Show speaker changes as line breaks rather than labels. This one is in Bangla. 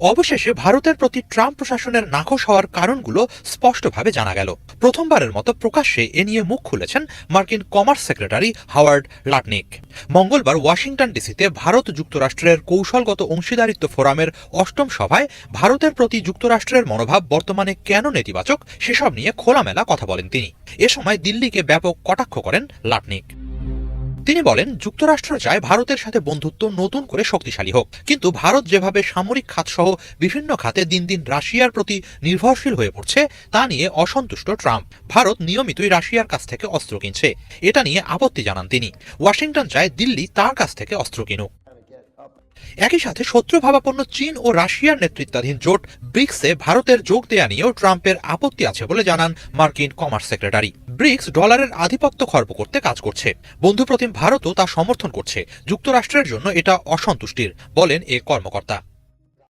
অবশেষে ভারতের প্রতি ট্রাম্প প্রশাসনের নাকশ হওয়ার কারণগুলো স্পষ্টভাবে জানা গেল। প্রথমবারের মতো প্রকাশ্যে এ নিয়ে মুখ খুলেছেন মার্কিন কমার্স সেক্রেটারি হাওয়ার্ড লাটনিক। মঙ্গলবার ওয়াশিংটন ডিসিতে ভারত যুক্তরাষ্ট্রের কৌশলগত অংশীদারিত্ব ফোরামের অষ্টম সভায় ভারতের প্রতি যুক্তরাষ্ট্রের মনোভাব বর্তমানে কেন নেতিবাচক সেসব নিয়ে খোলামেলা কথা বলেন তিনি। এ সময় দিল্লিকে ব্যাপক কটাক্ষ করেন লাটনিক। তিনি বলেন, যুক্তরাষ্ট্র চায় ভারতের সাথে বন্ধুত্ব নতুন করে শক্তিশালী হোক। কিন্তু ভারত যেভাবে সামরিক খাত সহ বিভিন্ন খাতে দিন দিন রাশিয়ার প্রতি নির্ভরশীল হয়ে পড়ছে, তা নিয়ে অসন্তুষ্ট ট্রাম্প। ভারত নিয়মিতই রাশিয়ার কাছ থেকে অস্ত্র কিনছে। এটা নিয়ে আপত্তি জানান তিনি। ওয়াশিংটন চায় দিল্লি তার কাছ থেকে অস্ত্র কিনুক। একই সাথে শত্রুভাবাপন্ন চীন ও রাশিয়ার নেতৃত্বাধীন জোট ব্রিক্সে ভারতের যোগ দেয়া নিয়েও ট্রাম্পের আপত্তি আছে বলে জানান মার্কিন কমার্স সেক্রেটারি। ব্রিক্স ডলারের আধিপত্য খর্ব করতে কাজ করছে। বন্ধুপ্রতিম ভারতও তা সমর্থন করছে। যুক্তরাষ্ট্রের জন্য এটা অসন্তুষ্টির, বলেন এ কর্মকর্তা।